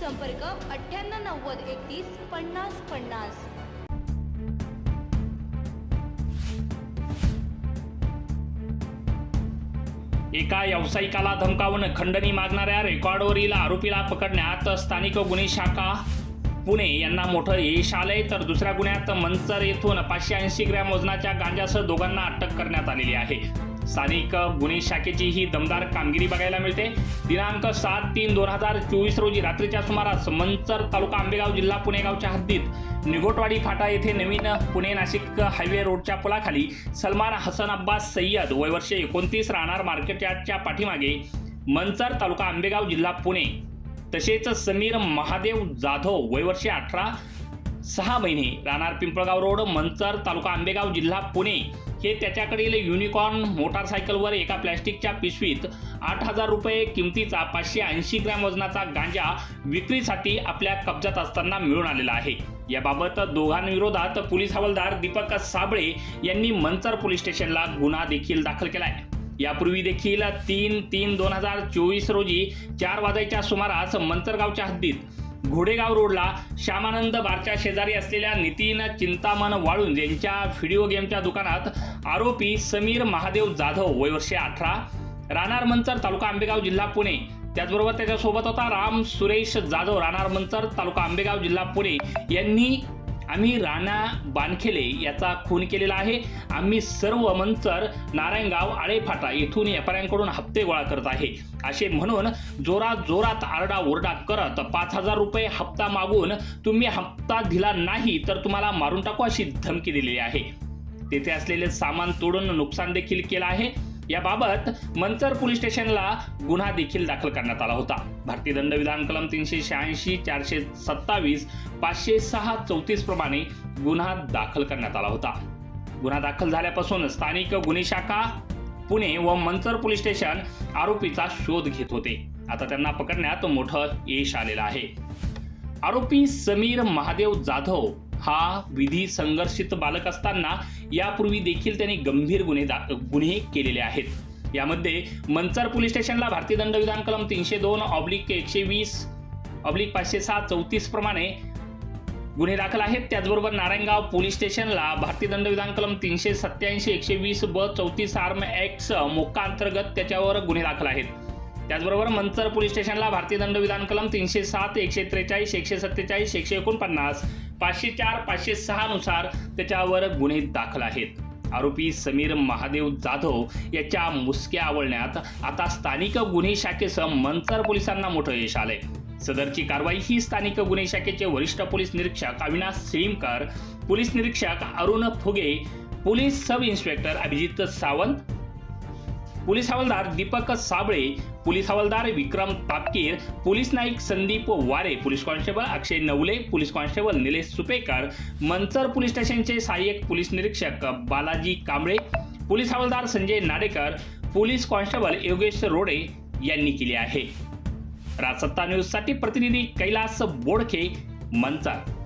संपर्क अठ्ठ्याण्णव नव्वद एकतीस पन्नास पन्नास. एका व्यावसायिकाला धमकावून खंडणी मागणाऱ्या रेकॉर्डवरील आरोपीला पकडण्यात स्थानिक गुन्हे शाखा पुणे यांना मोठं यश आलंय तर दुसऱ्या गुन्ह्यात मंचर येथून पाचशे ऐंशी ग्रॅम वजनाच्या गांजासह दोघांना अटक करण्यात आलेली आहे. स्थानिक गुन्हे शाखेची ही दमदार कामगिरी बघायला मिळते. दिनांक सात तीन दोन हजार चोवीस रोजी रात्रीच्या सुमारास मंचर तालुका आंबेगाव जिल्हा पुणेगावच्या हद्दीत निघोटवाडी फाटा येथे नवीन पुणे नाशिक हायवे रोडच्या पुलाखाली सलमान हसन अब्बास सय्यद वय वर्षे एकोणतीस राहणार मार्केटच्या पाठीमागे मंचर तालुका आंबेगाव जिल्हा पुणे. तसेच समीर महादेव जाधव वय वर्षे अठरा सहा महिने राहणार पिंपळगाव रोड मंचर तालुका आंबेगाव जिल्हा पुणे. हे त्याच्याकडील युनिकॉर्न मोटारसायकलवर एका प्लॅस्टिकच्या पिशवीत आठ हजार रुपये किमतीचा पाचशे ऐंशी ग्रॅम वजनाचा गांजा विक्रीसाठी आपल्या कब्जात असताना मिळून आलेला आहे. याबाबत दोघांविरोधात पोलीस हवालदार दीपक साबळे यांनी मंचर पोलीस स्टेशनला गुन्हा देखील दाखल केला आहे यापूर्वी देखील तीन तीन दोन हजार चोवीस रोजी चार वाजायच्या सुमारास मंचरगावच्या हद्दीत घोडेगाव रोडला श्यामानंद बारच्या शेजारी असलेल्या नितीन चिंतामण वाळुंज यांच्या व्हिडिओ गेमच्या दुकानात आरोपी समीर महादेव जाधव वय वर्षे अठरा राहणार मंचर तालुका आंबेगाव जिल्हा पुणे. त्याचबरोबर त्याच्यासोबत होता राम सुरेश जाधव राहणार मंचर तालुका आंबेगाव जिल्हा पुणे यांनी आम्ही राणा बानखेले याचा खून केलेला आहे. आम्ही सर्व मंचर नारायणगाव आळेफाटा येथून व्यापाऱ्यांकडून हप्ते गोळा करत आहे. असे म्हणून जोरात जोरात आरडा ओरडा करत पाच हजार रुपये हप्ता मागून तुम्ही हप्ता दिला नाही तर तुम्हाला मारून टाकू अशी धमकी दिलेली आहे. तेथे असलेले सामान तोडून नुकसान देखील केलं आहे. याबाबत मंचर पोलीस स्टेशनला गुन्हा देखील दाखल करण्यात आला होता. भारतीय दंडविधान कलम तीनशे शहाऐंशी चारशे सत्तावीस पाचशे सहा चौतीस प्रमाणे गुन्हा दाखल करण्यात आला होता. गुन्हा दाखल झाल्यापासून स्थानिक गुन्हे शाखा पुणे व मंचर पोलीस स्टेशन आरोपीचा शोध घेत होते. आता त्यांना पकडण्यात मोठं यश आलेलं आहे. आरोपी समीर महादेव जाधव हा विधी संघर्षित बालक असताना यापूर्वी देखील त्यांनी गंभीर गुन्हे दा- गुन्हे केलेले आहेत. यामध्ये मंचर पोलीस स्टेशनला भारतीय दंडविधान कलम तीनशे दोन ऑब्लिक एकशे वीस ऑब्लिक पाचशे सहा चौतीस प्रमाणे गुन्हे दाखल आहेत. त्याचबरोबर नारायणगाव पोलीस स्टेशनला भारतीय दंडविधान कलम तीनशे सत्याऐंशी एकशे वीस ब चौतीस आर्म एक्स मोक्का अंतर्गत त्याच्यावर गुन्हे दाखल आहेत. त्याचबरोबर मंचर पोलीस स्टेशनला भारतीय दंडविधान कलम तीनशे सात एकशे त्रेचाळीस एकशे सत्तेचाळीस एकशे एकोणपन्नास पाचशे चार पाचशे सहानुसार त्याच्यावर गुन्हे दाखल आहेत. आरोपी समीर महादेव जाधव याच्या मुसक्या आवळण्यात आता स्थानिक गुन्हे शाखेसह मंचर पोलिसांना मोठं यश आलंय. सदरची कारवाई ही स्थानिक गुन्हे शाखेचे वरिष्ठ पोलीस निरीक्षक अविनाश सिळीमकर पोलीस निरीक्षक Arun Phuge police sub inspector Abhijit Sawant police हवालदार दीपक साबळे पोलीस हवालदार Vikram Tapkir police Naik Sandeep Ware police constable Akshay Navale police constable Nilesh Supekar Manchar police स्टेशनचे सहाय्यक पोलीस निरीक्षक बालाजी कांबळे पोलीस हवालदार संजय नाडेकर पोलीस कॉन्स्टेबल योगेश रोडे यांनी केली आहे. राजसत्ता न्यूजसाठी प्रतिनिधी कैलास बोडखे मंचर.